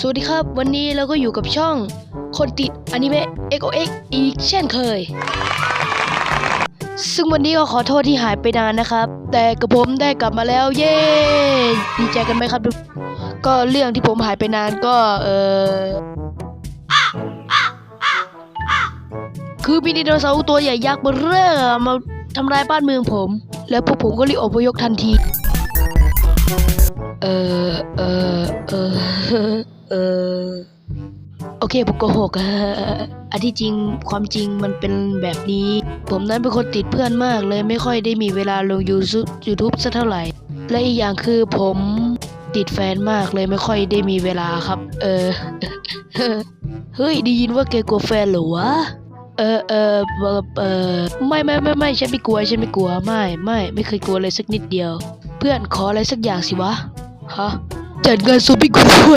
สวัสดีครับ วันนี้เราก็อยู่กับช่อง คนติดอนิเมะ XOX อีกเช่นเคย ซึ่งวันนี้ก็ขอโทษที่หายไปนานนะครับ แต่กับผมได้กลับมาแล้ว เย้ดีใจกันไหมครับ ก็เรื่องที่ผมหายไปนานก็ เออคือมีไดโนเสาร์ตัวใหญ่ยักษ์เบ้อเร่อมาทำลายบ้านเมืองผม แล้วพวกผมก็รีบอพยพทันที เออ เออ เออ โอเคผมโกหกอะอันที่จริงความจริงมันเป็นแบบนี้ ผมนั้นเป็นคนติดเพื่อนมากเลยไม่ค่อยได้มีเวลาลงยูทูบยูทูบสักเท่าไหร่ และอีกอย่างคือผมติดแฟนมากเลยไม่ค่อยได้มีเวลาครับ เออ เฮ้ยได้ยินว่าแกกลัวแฟนเหรอวะเออเออเออเออไม่ไม่ไม่ไม่ฉันไม่กลัวฉันไม่กลัวไม่ไม่ไม่เคยกลัวเลยสักนิดเดียว เพื่อนขออะไรสักอย่างสิวะฮะ চাটগাঁ খুব